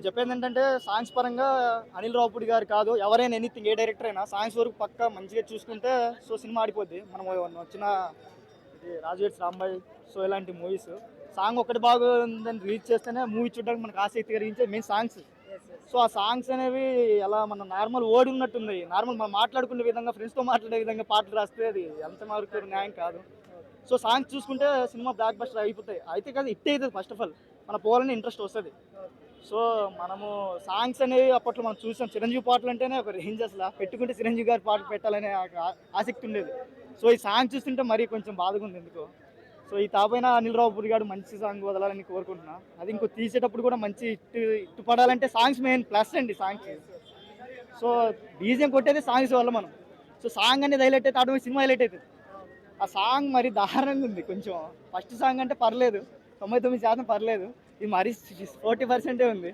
నేను చెప్పేది ఏంటంటే సాంగ్స్ పరంగా అనిల్ రావుపూడి గారు కాదు ఎవరైనా ఎనీథింగ్ ఏ డైరెక్టర్ అయినా సాంగ్స్ వరకు పక్క మంచిగా చూసుకుంటే సో సినిమా ఆడిపోద్ది. మనం వచ్చిన ఇది రాజువేట్స్ రాంబాయ్ సో ఇలాంటి మూవీస్ సాంగ్ ఒకటి బాగుందని రిలీజ్ చేస్తేనే మూవీ చూడడానికి మనకు ఆసక్తి కలిగించే మెయిన్ సాంగ్స్ సో ఆ సాంగ్స్ అనేవి ఎలా మన నార్మల్ ఓడి ఉన్నట్టుంది. నార్మల్ మనం మాట్లాడుకునే విధంగా ఫ్రెండ్స్తో మాట్లాడే విధంగా పాటలు రాస్తే అది ఎంత వరకు న్యాయం కాదు. సో సాంగ్స్ చూసుకుంటే సినిమా బ్లాక్ బస్టర్ అయిపోతాయి. అయితే కాదు హిట్ అవుతుంది ఫస్ట్ ఆఫ్ ఆల్ మన పోవాలని ఇంట్రెస్ట్ వస్తుంది. సో మనము సాంగ్స్ అనేవి అప్పట్లో మనం చూసాం. చిరంజీవి పాటలు అంటేనే ఒక రేంజ్ అసలు. పెట్టుకుంటే చిరంజీవి గారి పాటలు పెట్టాలనే ఆసక్తి ఉండేది. సో ఈ సాంగ్ చూస్తుంటే మరీ కొంచెం బాధగా ఉంది ఎందుకో. సో ఈ తాపైన అనిల్ రావుపూరి గారు మంచి సాంగ్ వదలాలని కోరుకుంటున్నా. అది ఇంకో తీసేటప్పుడు కూడా మంచి ఇట్టు ఇట్టు పడాలంటే సాంగ్స్ మెయిన్ ప్లస్ అండి సాంగ్స్. సో బీజియం కొట్టేది సాంగ్స్ వల్ల మనం. సో సాంగ్ అనేది హైలైట్ అయితే ఆటోమేటిక్ సినిమా హైలైట్ అవుతుంది. ఆ సాంగ్ మరి దారుణంగా ఉంది కొంచెం. ఫస్ట్ సాంగ్ అంటే పర్లేదు. తొంభై తొమ్మిది శాతం పర్లేదు. ఇది మరీ ఫోర్టీ పర్సెంటే ఉంది.